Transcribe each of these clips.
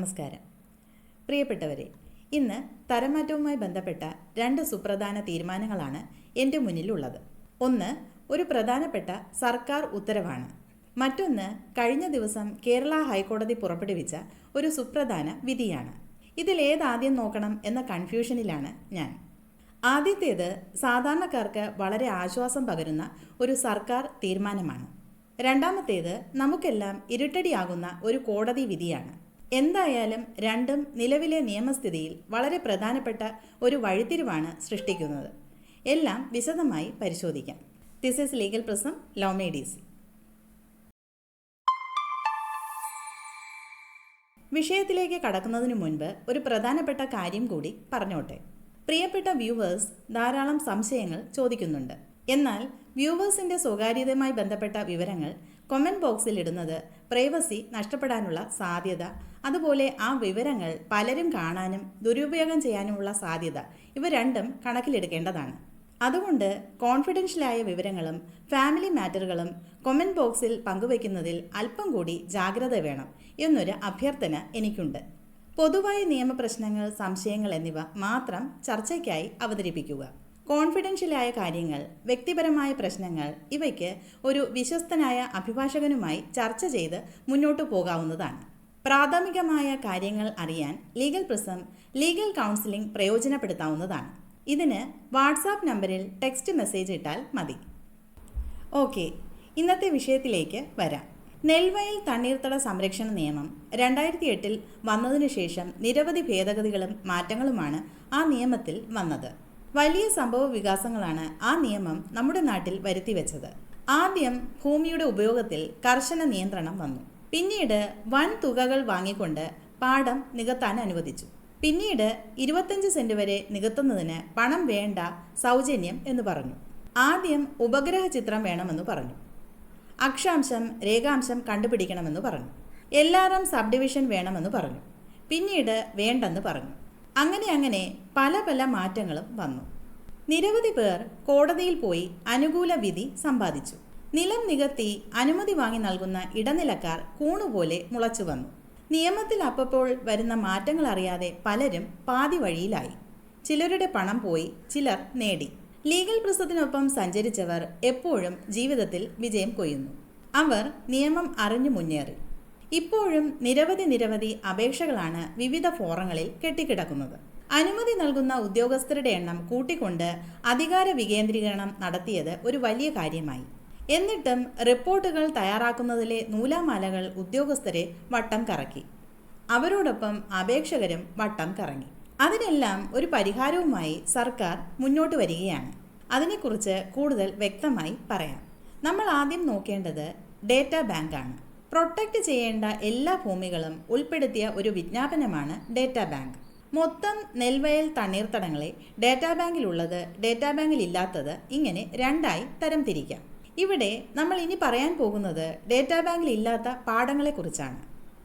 നമസ്കാരം. പ്രിയപ്പെട്ടവരെ ഇന്ന് തരംമാറ്റവുമായി ബന്ധപ്പെട്ട രണ്ട് സുപ്രധാന തീരുമാനങ്ങളാണ് എന്റെ മുന്നിലുള്ളത്. ഒന്ന് ഒരു പ്രധാനപ്പെട്ട സർക്കാർ ഉത്തരവാണ്. മറ്റൊന്ന് കഴിഞ്ഞ ദിവസം കേരള ഹൈക്കോടതി പുറപ്പെടുവിച്ച ഒരു സുപ്രധാന വിധിയാണ്. ഇതിലേതാദ്യം നോക്കണം എന്ന കൺഫ്യൂഷനിലാണ് ഞാൻ. ആദ്യത്തേത് സാധാരണക്കാർക്ക് വളരെ ആശ്വാസം പകരുന്ന ഒരു സർക്കാർ തീരുമാനമാണ്. രണ്ടാമത്തേത് നമുക്കെല്ലാം ഇരുട്ടടിയാകുന്ന ഒരു കോടതി വിധിയാണ്. എന്തായാലും രണ്ടും നിലവിലെ നിയമസ്ഥിതിയിൽ വളരെ പ്രധാനപ്പെട്ട ഒരു വഴിത്തിരിവാണ് സൃഷ്ടിക്കുന്നത്. എല്ലാം വിശദമായി പരിശോധിക്കാം. ദിസ് ഈസ് ലീഗൽ പ്രസം ലോമേഡീസ് വിഷയത്തിലേക്ക് കടക്കുന്നതിനു മുൻപ് ഒരു പ്രധാനപ്പെട്ട കാര്യം കൂടി പറഞ്ഞോട്ടെ. പ്രിയപ്പെട്ട വ്യൂവേഴ്സ് ധാരാളം സംശയങ്ങൾ ചോദിക്കുന്നുണ്ട്. എന്നാൽ വ്യൂവേഴ്സിന്റെ സ്വകാര്യതയുമായി ബന്ധപ്പെട്ട വിവരങ്ങൾ കൊമന്റ് ബോക്സിൽ ഇടുന്നത് പ്രൈവസി നഷ്ടപ്പെടാനുള്ള സാധ്യത. അതുപോലെ ആ വിവരങ്ങൾ പലരും കാണാനും ദുരുപയോഗം ചെയ്യാനുമുള്ള സാധ്യത. ഇവ രണ്ടും കണക്കിലെടുക്കേണ്ടതാണ്. അതുകൊണ്ട് കോൺഫിഡൻഷ്യലായ വിവരങ്ങളും ഫാമിലി മാറ്ററുകളും കൊമന്റ് ബോക്സിൽ പങ്കുവയ്ക്കുന്നതിൽ അല്പം കൂടി ജാഗ്രത വേണം. എന്നൊരു അഭ്യർത്ഥന എനിക്കുണ്ട്. പൊതുവായ നിയമപ്രശ്നങ്ങൾ സംശയങ്ങൾ എന്നിവ മാത്രം ചർച്ചയ്ക്കായി അവതരിപ്പിക്കുക. കോൺഫിഡൻഷ്യലായ കാര്യങ്ങൾ വ്യക്തിപരമായ പ്രശ്നങ്ങൾ ഇവയ്ക്ക് ഒരു വിശ്വസ്തനായ അഭിഭാഷകനുമായി ചർച്ച ചെയ്ത് മുന്നോട്ടു പോകാവുന്നതാണ്. പ്രാഥമികമായ കാര്യങ്ങൾ അറിയാൻ ലീഗൽ പ്രിസം ലീഗൽ കൗൺസിലിംഗ് പ്രയോജനപ്പെടുത്താവുന്നതാണ്. ഇതിന് വാട്സാപ്പ് നമ്പറിൽ ടെക്സ്റ്റ് മെസ്സേജ് ഇട്ടാൽ മതി. ഓക്കെ ഇന്നത്തെ വിഷയത്തിലേക്ക് വരാം. നെൽവയൽ തണ്ണീർത്തട സംരക്ഷണ നിയമം രണ്ടായിരത്തി എട്ടിൽ വന്നതിനു ശേഷം നിരവധി ഭേദഗതികളും മാറ്റങ്ങളുമാണ് ആ നിയമത്തിൽ വന്നത്. വലിയ സംഭവ വികാസങ്ങളാണ് ആ നിയമം നമ്മുടെ നാട്ടിൽ വരുത്തിവെച്ചത് ആദ്യം ഭൂമിയുടെ ഉപയോഗത്തിൽ കർശന നിയന്ത്രണം വന്നു. പിന്നീട് വൻ തുകകൾ വാങ്ങിക്കൊണ്ട് പാടം നികത്താൻ അനുവദിച്ചു. പിന്നീട് ഇരുപത്തഞ്ച് സെന്റ് വരെ നികത്തുന്നതിന് പണം വേണ്ട സൗജന്യം എന്ന് പറഞ്ഞു. ആദ്യം ഉപഗ്രഹ ചിത്രം വേണമെന്ന് പറഞ്ഞു. അക്ഷാംശം രേഖാംശം കണ്ടുപിടിക്കണമെന്ന് പറഞ്ഞു. എല്ലാറും സബ് ഡിവിഷൻ വേണമെന്ന് പറഞ്ഞു. പിന്നീട് വേണ്ടെന്ന് പറഞ്ഞു. അങ്ങനെ അങ്ങനെ പല പല മാറ്റങ്ങളും വന്നു. നിരവധി പേർ കോടതിയിൽ പോയി അനുകൂല വിധി സമ്പാദിച്ചു. നിലം നികത്തി അനുമതി വാങ്ങി നൽകുന്ന ഇടനിലക്കാർ കൂണുപോലെ മുളച്ചു വന്നു. നിയമത്തിൽ അപ്പപ്പോൾ വരുന്ന മാറ്റങ്ങൾ അറിയാതെ പലരും പാതി വഴിയിലായി. ചിലരുടെ പണം പോയി ചിലർ നേടി. ലീഗൽ പ്രസത്തിനൊപ്പം സഞ്ചരിച്ചവർ എപ്പോഴും ജീവിതത്തിൽ വിജയം കൊയ്യുന്നു. അവർ നിയമം അറിഞ്ഞു മുന്നേറി. ഇപ്പോഴും നിരവധി നിരവധി അപേക്ഷകളാണ് വിവിധ ഫോറങ്ങളിൽ കെട്ടിക്കിടക്കുന്നത്. അനുമതി നൽകുന്ന ഉദ്യോഗസ്ഥരുടെ എണ്ണം കൂട്ടിക്കൊണ്ട് അധികാര വികേന്ദ്രീകരണം നടത്തിയത് ഒരു വലിയ കാര്യമായി. എന്നിട്ടും റിപ്പോർട്ടുകൾ തയ്യാറാക്കുന്നതിലെ നൂലാമാലകൾ ഉദ്യോഗസ്ഥരെ വട്ടം കറക്കി. അവരോടൊപ്പം അപേക്ഷകരും വട്ടം കറങ്ങി. അതിനെല്ലാം ഒരു പരിഹാരവുമായി സർക്കാർ മുന്നോട്ട് വരികയാണ്. അതിനെക്കുറിച്ച് കൂടുതൽ വ്യക്തമായി പറയാം. നമ്മൾ ആദ്യം നോക്കേണ്ടത് ഡേറ്റ ബാങ്കാണ്. പ്രൊട്ടക്റ്റ് ചെയ്യേണ്ട എല്ലാ ഭൂമികളും ഉൾപ്പെടുത്തിയ ഒരു വിജ്ഞാപനമാണ് ഡേറ്റാ ബാങ്ക് മൊത്തം നെൽവയൽ തണ്ണീർത്തടങ്ങളെ ഡേറ്റാ ബാങ്കിലുള്ളത് ഡേറ്റാ ബാങ്കിൽ ഇല്ലാത്തത് ഇങ്ങനെ രണ്ടായി തരം തിരിക്കാം ഇവിടെ നമ്മൾ ഇനി പറയാൻ പോകുന്നത് ഡേറ്റാ ബാങ്കിൽ ഇല്ലാത്ത പാടങ്ങളെക്കുറിച്ചാണ്.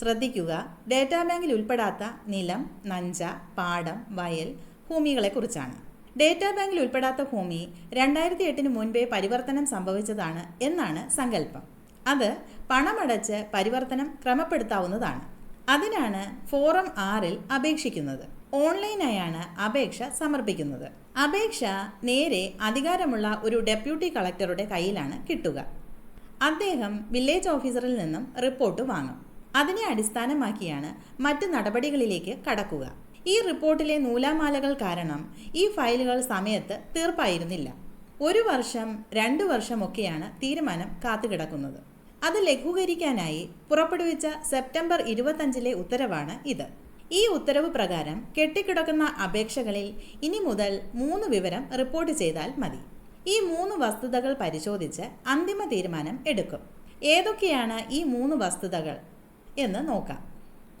ശ്രദ്ധിക്കുക ഡേറ്റാ ബാങ്കിൽ ഉൾപ്പെടാത്ത നിലം നഞ്ച പാടം വയൽ ഭൂമികളെക്കുറിച്ചാണ്. ഡേറ്റാ ബാങ്കിൽ ഉൾപ്പെടാത്ത ഭൂമി രണ്ടായിരത്തി എട്ടിന് മുൻപേ പരിവർത്തനം സംഭവിച്ചതാണ് എന്നാണ് സങ്കല്പം. അത് പണമടച്ച് പരിവർത്തനം ക്രമപ്പെടുത്താവുന്നതാണ്. അതിനാണ് ഫോറം ആറിൽ അപേക്ഷിക്കുന്നത്. ഓൺലൈനായാണ് അപേക്ഷ സമർപ്പിക്കുന്നത്. അപേക്ഷ നേരെ അധികാരമുള്ള ഒരു ഡെപ്യൂട്ടി കളക്ടറുടെ കയ്യിലാണ് കിട്ടുക. അദ്ദേഹം വില്ലേജ് ഓഫീസറിൽ നിന്നും റിപ്പോർട്ട് വാങ്ങും. അതിനെ അടിസ്ഥാനമാക്കിയാണ് മറ്റ് നടപടികളിലേക്ക് കടക്കുക. ഈ റിപ്പോർട്ടിലെ നൂലാമാലകൾ കാരണം ഈ ഫയലുകൾ സമയത്ത് തീർപ്പായിരുന്നില്ല. ഒരു വർഷം രണ്ടു വർഷമൊക്കെയാണ് തീരുമാനം കാത്തുകിടക്കുന്നത്. അത് ലഘൂകരിക്കാനായി പുറപ്പെടുവിച്ച സെപ്റ്റംബർ ഇരുപത്തഞ്ചിലെ ഉത്തരവാണ് ഇത്. ഈ ഉത്തരവ് പ്രകാരം കെട്ടിക്കിടക്കുന്ന അപേക്ഷകളിൽ ഇനി മുതൽ മൂന്ന് വിവരം റിപ്പോർട്ട് ചെയ്താൽ മതി. ഈ മൂന്ന് വസ്തുതകൾ പരിശോധിച്ച് അന്തിമ തീരുമാനം എടുക്കും. ഏതൊക്കെയാണ് ഈ മൂന്ന് വസ്തുതകൾ എന്ന് നോക്കാം.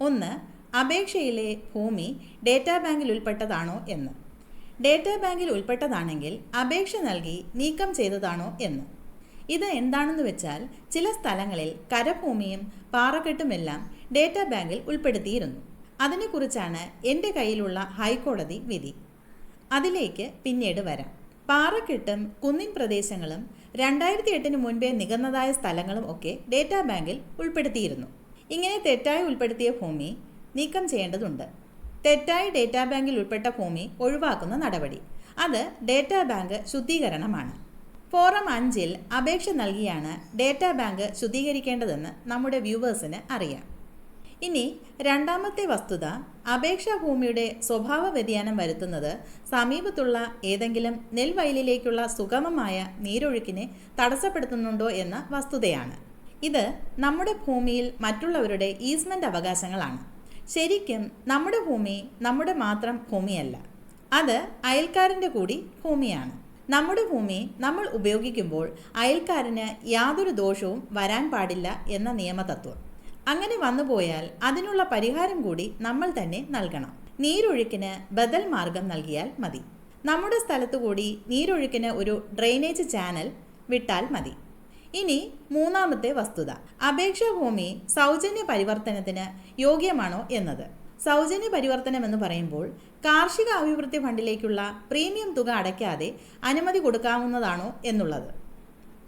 ഒന്ന് അപേക്ഷയിലെ ഭൂമി ഡേറ്റാ ബാങ്കിൽ ഉൾപ്പെട്ടതാണോ എന്ന്. ഡേറ്റാ ബാങ്കിൽ ഉൾപ്പെട്ടതാണെങ്കിൽ അപേക്ഷ നൽകി നീക്കം ചെയ്തതാണോ എന്ന്. ഇത് എന്താണെന്ന് വെച്ചാൽ ചില സ്ഥലങ്ങളിൽ കരഭൂമിയും പാറക്കെട്ടുമെല്ലാം ഡേറ്റാ ബാങ്കിൽ ഉൾപ്പെടുത്തിയിരുന്നു. അതിനെക്കുറിച്ചാണ് എന്റെ കയ്യിലുള്ള ഹൈക്കോടതി വിധി. അതിലേക്ക് പിന്നീട് വരാം. പാറക്കെട്ടും കുന്നിൻ പ്രദേശങ്ങളും രണ്ടായിരത്തി എട്ടിന് മുൻപേ നികന്നതായ സ്ഥലങ്ങളും ഒക്കെ ഡേറ്റാ ബാങ്കിൽ ഉൾപ്പെടുത്തിയിരുന്നു. ഇങ്ങനെ തെറ്റായി ഉൾപ്പെടുത്തിയ ഭൂമി നീക്കം ചെയ്യേണ്ടതുണ്ട്. തെറ്റായി ഡേറ്റാ ബാങ്കിൽ ഉൾപ്പെട്ട ഭൂമി ഒഴിവാക്കുന്ന നടപടി. അത് ഡേറ്റാ ബാങ്ക് ശുദ്ധീകരണമാണ്. ഫോറം അഞ്ചിൽ അപേക്ഷ നൽകിയാണ് ഡേറ്റാ ബാങ്ക് ശുദ്ധീകരിക്കേണ്ടതെന്ന് നമ്മുടെ വ്യൂവേഴ്സിന് അറിയാം. ഇനി രണ്ടാമത്തെ വസ്തുത അപേക്ഷാ ഭൂമിയുടെ സ്വഭാവ വ്യതിയാനം വരുത്തുന്നത് സമീപത്തുള്ള ഏതെങ്കിലും നെൽവയലിലേക്കുള്ള സുഗമമായ നീരൊഴുക്കിനെ തടസ്സപ്പെടുത്തുന്നുണ്ടോ എന്ന വസ്തുതയാണ്. ഇത് നമ്മുടെ ഭൂമിയിൽ മറ്റുള്ളവരുടെ ഈസ്മെന്റ് അവകാശങ്ങളാണ്. ശരിക്കും നമ്മുടെ ഭൂമി നമ്മുടെ മാത്രം ഭൂമിയല്ല അത് അയൽക്കാരന്റെ കൂടി ഭൂമിയാണ്. നമ്മുടെ ഭൂമി നമ്മൾ ഉപയോഗിക്കുമ്പോൾ അയൽക്കാരന് യാതൊരു ദോഷവും വരാൻ പാടില്ല എന്ന നിയമതത്വം. അങ്ങനെ വന്നുപോയാൽ അതിനുള്ള പരിഹാരം കൂടി നമ്മൾ തന്നെ നൽകണം. നീരൊഴുക്കിന് ബദൽ മാർഗം നൽകിയാൽ മതി. നമ്മുടെ സ്ഥലത്തു കൂടി നീരൊഴുക്കിന് ഒരു ഡ്രെയിനേജ് ചാനൽ വിട്ടാൽ മതി. ഇനി മൂന്നാമത്തെ വസ്തുത. അപേക്ഷാ ഭൂമി സൗജന്യ പരിവർത്തനത്തിന് യോഗ്യമാണോ എന്നത്? സൗജന്യ പരിവർത്തനം എന്ന് പറയുമ്പോൾ കാർഷിക അഭിവൃദ്ധി ഫണ്ടിലേക്കുള്ള പ്രീമിയം തുക അടയ്ക്കാതെ അനുമതി കൊടുക്കാവുന്നതാണോ എന്നുള്ളത്.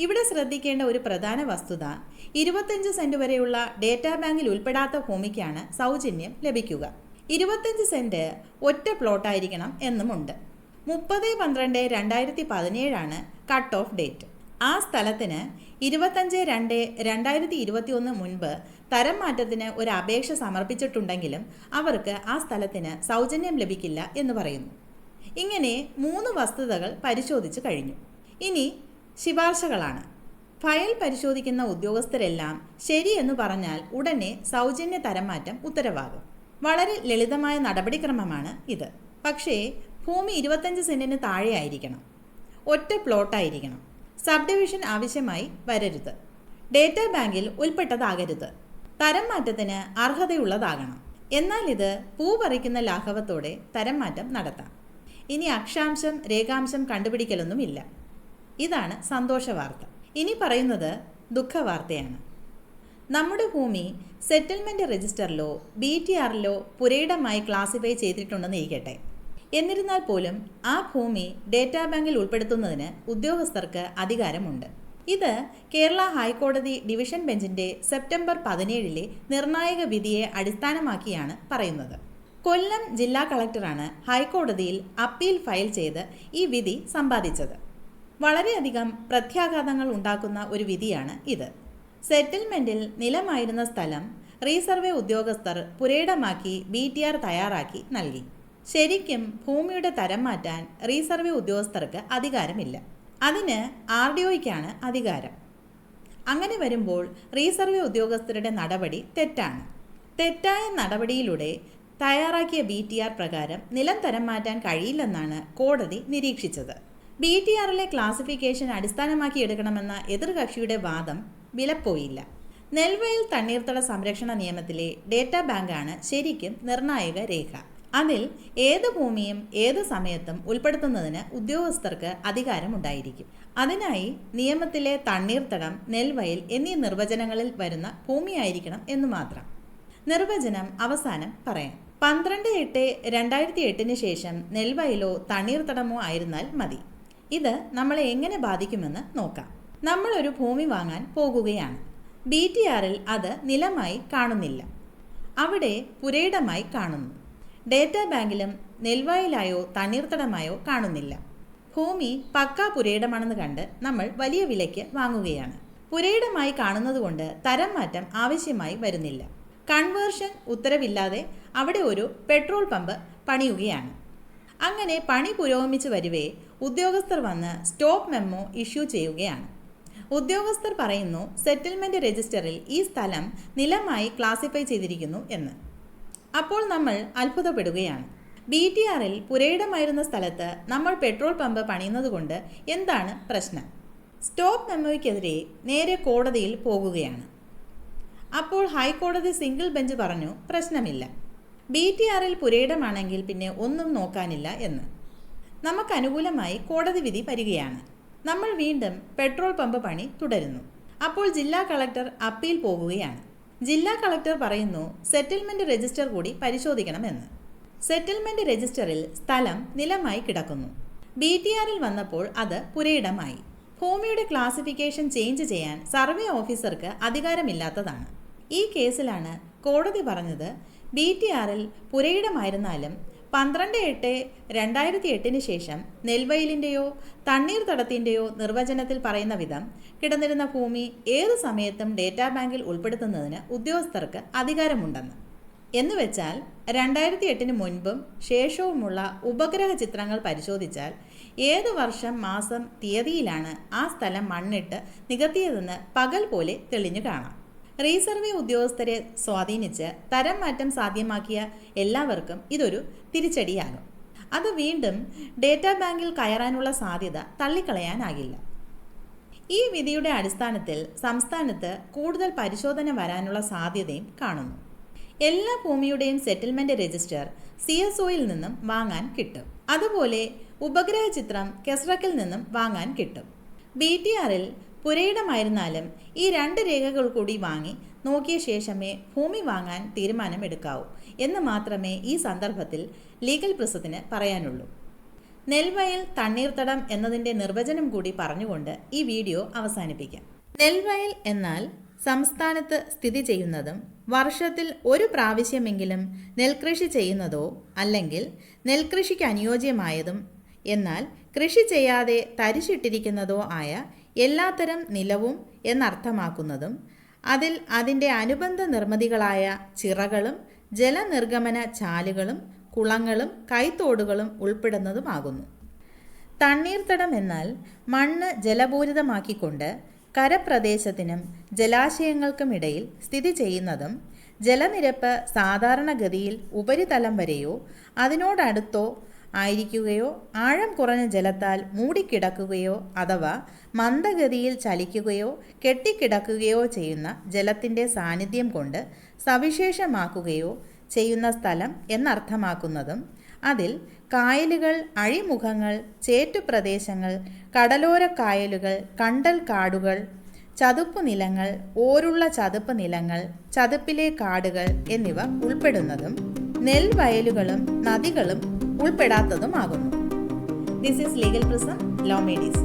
ഇവിടെ ശ്രദ്ധിക്കേണ്ട ഒരു പ്രധാന വസ്തുത ഇരുപത്തഞ്ച് സെന്റ് വരെയുള്ള ഡേറ്റാ ബാങ്കിൽ ഉൾപ്പെടാത്ത ഭൂമിക്കാണ് സൗജന്യം ലഭിക്കുക. ഇരുപത്തഞ്ച് സെന്റ് ഒറ്റ പ്ലോട്ടായിരിക്കണം എന്നുമുണ്ട്. മുപ്പത് പന്ത്രണ്ട് രണ്ടായിരത്തി പതിനേഴാണ് കട്ട് ഓഫ് ഡേറ്റ്. ആ സ്ഥലത്തിന് ഇരുപത്തഞ്ച് രണ്ട് രണ്ടായിരത്തി ഇരുപത്തി ഒന്ന് മുൻപ് തരം മാറ്റത്തിന് ഒരു അപേക്ഷ സമർപ്പിച്ചിട്ടുണ്ടെങ്കിലും അവർക്ക് ആ സ്ഥലത്തിന് സൗജന്യം ലഭിക്കില്ല എന്ന് പറയുന്നു. ഇങ്ങനെ മൂന്ന് വസ്തുതകൾ പരിശോധിച്ച് കഴിഞ്ഞു. ഇനി ശിപാർശകളാണ്. ഫയൽ പരിശോധിക്കുന്ന ഉദ്യോഗസ്ഥരെല്ലാം ശരിയെന്ന് പറഞ്ഞാൽ ഉടനെ സൗജന്യ തരം മാറ്റം ഉത്തരവാകും. വളരെ ലളിതമായ നടപടിക്രമമാണ് ഇത്. പക്ഷേ ഭൂമി ഇരുപത്തഞ്ച് സെന്റിന് താഴെയായിരിക്കണം. ഒറ്റ പ്ലോട്ടായിരിക്കണം. സബ് ഡിവിഷൻ ആവശ്യമായി വരരുത്. ഡേറ്റാ ബാങ്കിൽ ഉൾപ്പെട്ടതാകരുത്. തരം മാറ്റത്തിന് അർഹതയുള്ളതാകണം. എന്നാൽ ഇത് പൂ പറിക്കുന്ന ലാഘവത്തോടെ തരം മാറ്റം നടത്താം. ഇനി അക്ഷാംശം രേഖാംശം കണ്ടുപിടിക്കലൊന്നുമില്ല. ഇതാണ് സന്തോഷ വാർത്ത ഇനി പറയുന്നത് ദുഃഖവാർത്തയാണ്. നമ്മുടെ ഭൂമി സെറ്റിൽമെന്റ് രജിസ്റ്ററിലോ ബി ടി ആറിലോ പുരയിടമായി ക്ലാസിഫൈ ചെയ്തിട്ടുണ്ടെന്ന് ഇരിക്കട്ടെ. എന്നിരുന്നാൽ പോലും ആ ഭൂമി ഡേറ്റാ ബാങ്കിൽ ഉൾപ്പെടുത്തുന്നതിന് ഉദ്യോഗസ്ഥർക്ക് അധികാരമുണ്ട്. ഇത് കേരള ഹൈക്കോടതി ഡിവിഷൻ ബെഞ്ചിന്റെ സെപ്റ്റംബർ പതിനേഴിലെ നിർണായക വിധിയെ അടിസ്ഥാനമാക്കിയാണ് പറയുന്നത്. കൊല്ലം ജില്ലാ കളക്ടറാണ് ഹൈക്കോടതിയിൽ അപ്പീൽ ഫയൽ ചെയ്ത് ഈ വിധി സമ്പാദിച്ചത്. വളരെയധികം പ്രത്യാഘാതങ്ങൾ ഉണ്ടാക്കുന്ന ഒരു വിധിയാണ് ഇത്. സെറ്റിൽമെന്റിൽ നിലമായിരുന്ന സ്ഥലം റീസർവേ ഉദ്യോഗസ്ഥർ പുരയിടമാക്കി ബി തയ്യാറാക്കി നൽകി. ശരിക്കും ഭൂമിയുടെ തരം മാറ്റാൻ റീസർവേ ഉദ്യോഗസ്ഥർക്ക് അധികാരമില്ല. അതിന് ആർ ഡി ഒയ്ക്കാണ് അധികാരം. അങ്ങനെ വരുമ്പോൾ റീസർവേ ഉദ്യോഗസ്ഥരുടെ നടപടി തെറ്റാണ്. തെറ്റായ നടപടിയിലൂടെ തയ്യാറാക്കിയ ബി ടി ആർ പ്രകാരം നിലം തരം മാറ്റാൻ കഴിയില്ലെന്നാണ് കോടതി നിരീക്ഷിച്ചത്. ബി ടി ആറിലെ ക്ലാസിഫിക്കേഷൻ അടിസ്ഥാനമാക്കി എടുക്കണമെന്ന എതിർകക്ഷിയുടെ വാദം വിലപ്പോയില്ല. നെൽവയൽ തണ്ണീർത്തട സംരക്ഷണ നിയമത്തിലെ ഡേറ്റാ ബാങ്കാണ് ശരിക്കും നിർണായക രേഖ. അതിൽ ഏത് ഭൂമിയും ഏത് സമയത്തും ഉൾപ്പെടുത്തുന്നതിന് ഉദ്യോഗസ്ഥർക്ക് അധികാരമുണ്ടായിരിക്കും. അതിനായി നിയമത്തിലെ തണ്ണീർത്തടം നെൽവയൽ എന്നീ നിർവചനങ്ങളിൽ വരുന്ന ഭൂമിയായിരിക്കണം എന്ന് മാത്രം. നിർവചനം അവസാനം പറയാം. പന്ത്രണ്ട് എട്ട് രണ്ടായിരത്തി എട്ടിന് ശേഷം നെൽവയലോ തണ്ണീർത്തടമോ ആയിരുന്നാൽ മതി. ഇത് നമ്മളെ എങ്ങനെ ബാധിക്കുമെന്ന് നോക്കാം. നമ്മൾ ഒരു ഭൂമി വാങ്ങാൻ പോകുകയാണ്. ബി ടി ആറിൽ അത് നിലമായി കാണുന്നില്ല. അവിടെ പുരയിടമായി കാണുന്നു. ഡേറ്റാ ബാങ്കിലും നെൽവയലായോ തണ്ണീർത്തടമായോ കാണുന്നില്ല. ഭൂമി പക്കാ പുരയിടമാണെന്ന് കണ്ട് നമ്മൾ വലിയ വിലയ്ക്ക് വാങ്ങുകയാണ്. പുരയിടമായി കാണുന്നതുകൊണ്ട് തരം മാറ്റം ആവശ്യമായി വരുന്നില്ല. കൺവേർഷൻ ഉത്തരവില്ലാതെ അവിടെ ഒരു പെട്രോൾ പമ്പ് പണിയുകയാണ്. അങ്ങനെ പണി പുരോഗമിച്ചു വരുവേ ഉദ്യോഗസ്ഥർ വന്ന് സ്റ്റോപ്പ് മെമ്മോ ഇഷ്യൂ ചെയ്യുകയാണ്. ഉദ്യോഗസ്ഥർ പറയുന്നു സെറ്റിൽമെന്റ് രജിസ്റ്ററിൽ ഈ സ്ഥലം നിലമായി ക്ലാസിഫൈ ചെയ്തിരിക്കുന്നു എന്ന്. അപ്പോൾ നമ്മൾ അത്ഭുതപ്പെടുകയാണ്. ബി ടി ആറിൽ പുരയിടമായിരുന്ന സ്ഥലത്ത് നമ്മൾ പെട്രോൾ പമ്പ് പണിയുന്നതുകൊണ്ട് എന്താണ് പ്രശ്നം? സ്റ്റോപ്പ് മെമ്മോയ്ക്കെതിരെ നേരെ കോടതിയിൽ പോകുകയാണ്. അപ്പോൾ ഹൈക്കോടതി സിംഗിൾ ബെഞ്ച് പറഞ്ഞു പ്രശ്നമില്ല. ബി ടി ആറിൽ പുരയിടമാണെങ്കിൽ പിന്നെ ഒന്നും നോക്കാനില്ല എന്ന്. നമുക്ക് അനുകൂലമായി കോടതി വിധി വരികയാണ് നമ്മൾ വീണ്ടും പെട്രോൾ പമ്പ് പണി തുടരുന്നു. അപ്പോൾ ജില്ലാ കളക്ടർ അപ്പീൽ പോകുകയാണ്. ജില്ലാ കളക്ടർ പറയുന്നു സെറ്റിൽമെന്റ് രജിസ്റ്റർ കൂടി പരിശോധിക്കണമെന്ന്. സെറ്റിൽമെന്റ് രജിസ്റ്ററിൽ സ്ഥലം നിലമായി കിടക്കുന്നു. ബി ടി ആറിൽ വന്നപ്പോൾ അത് പുരയിടമായി. ഭൂമിയുടെ ക്ലാസിഫിക്കേഷൻ ചേഞ്ച് ചെയ്യാൻ സർവേ ഓഫീസർക്ക് അധികാരമില്ലാത്തതാണ്. ഈ കേസിലാണ് കോടതി പറഞ്ഞത് ബി ടി ആറിൽ പുരയിടമായിരുന്നാലും പന്ത്രണ്ട് എട്ട് രണ്ടായിരത്തി എട്ടിന് ശേഷം നെൽവയലിന്റെയോ തണ്ണീർത്തടത്തിന്റെയോ നിർവചനത്തിൽ പറയുന്ന വിധം കിടന്നിരുന്ന ഭൂമി ഏത് സമയത്തും ഡേറ്റാ ബാങ്കിൽ ഉൾപ്പെടുത്തുന്നതിന് ഉദ്യോഗസ്ഥർക്ക് അധികാരമുണ്ടെന്ന്. എന്നുവെച്ചാൽ രണ്ടായിരത്തി എട്ടിന് മുൻപും ശേഷവുമുള്ള ഉപഗ്രഹ ചിത്രങ്ങൾ പരിശോധിച്ചാൽ ഏത് വർഷം മാസം തീയതിയിലാണ് ആ സ്ഥലം മണ്ണിട്ട് നികത്തിയതെന്ന് പകൽ പോലെ തെളിഞ്ഞു കാണാം. റീസർവേ ഉദ്യോഗസ്ഥരെ സ്വാധീനിച്ച് തരം മാറ്റം സാധ്യമാക്കിയ എല്ലാവർക്കും ഇതൊരു തിരിച്ചടിയാകും. അത് വീണ്ടും ഡേറ്റാ ബാങ്കിൽ കയറാനുള്ള സാധ്യത തള്ളിക്കളയാനാകില്ല. ഈ വിധിയുടെ അടിസ്ഥാനത്തിൽ സംസ്ഥാനത്ത് കൂടുതൽ പരിശോധന വരാനുള്ള സാധ്യതയും കാണുന്നു. എല്ലാ ഭൂമിയുടെയും സെറ്റിൽമെന്റ് രജിസ്റ്റർ സി എസ് ഒയിൽ നിന്നും വാങ്ങാൻ കിട്ടും. അതുപോലെ ഉപഗ്രഹ ചിത്രം കെസ്റക്കിൽ നിന്നും വാങ്ങാൻ കിട്ടും. ബി ടി ആറിൽ പുരയിടമായിരുന്നാലും ഈ രണ്ട് രേഖകൾ കൂടി വാങ്ങി നോക്കിയ ശേഷമേ ഭൂമി വാങ്ങാൻ തീരുമാനം എടുക്കാവൂ എന്ന് മാത്രമേ ഈ സന്ദർഭത്തിൽ ലീഗൽ പ്രസത്തിന് പറയാനുള്ളൂ. നെൽവയൽ തണ്ണീർത്തടം എന്നതിന്റെ നിർവചനം കൂടി പറഞ്ഞുകൊണ്ട് ഈ വീഡിയോ അവസാനിപ്പിക്കാം. നെൽവയൽ എന്നാൽ സംസ്ഥാനത്ത് സ്ഥിതി ചെയ്യുന്നതും വർഷത്തിൽ ഒരു പ്രാവശ്യമെങ്കിലും നെൽകൃഷി ചെയ്യുന്നതോ അല്ലെങ്കിൽ നെൽകൃഷിക്ക് അനുയോജ്യമായതും എന്നാൽ കൃഷി ചെയ്യാതെ തരിശിട്ടിരിക്കുന്നതോ ആയ എല്ലാത്തരം നിലവും എന്നർത്ഥമാക്കുന്നതും അതിൽ അതിന്റെ അനുബന്ധ നിർമ്മിതികളായ ചിറകളും ജലനിർഗമന ചാലുകളും കുളങ്ങളും കൈത്തോടുകളും ഉൾപ്പെടുന്നതുമാകുന്നു. തണ്ണീർത്തടം എന്നാൽ മണ്ണ് ജലപൂരിതമാക്കിക്കൊണ്ട് കരപ്രദേശത്തിനും ജലാശയങ്ങൾക്കുമിടയിൽ സ്ഥിതി ചെയ്യുന്നതും ജലനിരപ്പ് സാധാരണഗതിയിൽ ഉപരിതലം വരെയോ അതിനോടടുത്തോ ആയിരിക്കുകയോ ആഴം കുറഞ്ഞ ജലത്താൽ മൂടിക്കിടക്കുകയോ അഥവാ മന്ദഗതിയിൽ ചലിക്കുകയോ കെട്ടിക്കിടക്കുകയോ ചെയ്യുന്ന ജലത്തിന്റെ സാന്നിധ്യം കൊണ്ട് സവിശേഷമാക്കുകയോ ചെയ്യുന്ന സ്ഥലം എന്നർത്ഥമാക്കുന്നതും അതിൽ കായലുകൾ അഴിമുഖങ്ങൾ ചേറ്റുപ്രദേശങ്ങൾ കടലോര കായലുകൾ കണ്ടൽ കാടുകൾ ചതുപ്പ് നിലങ്ങൾ ഓരുള്ള ചതുപ്പ് നിലങ്ങൾ ചതുപ്പിലെ കാടുകൾ എന്നിവ ഉൾപ്പെടുന്നതും നെൽവയലുകളും നദികളും ഉൾപ്പെടാത്തതുമാകുന്നു this is legal prism law made easy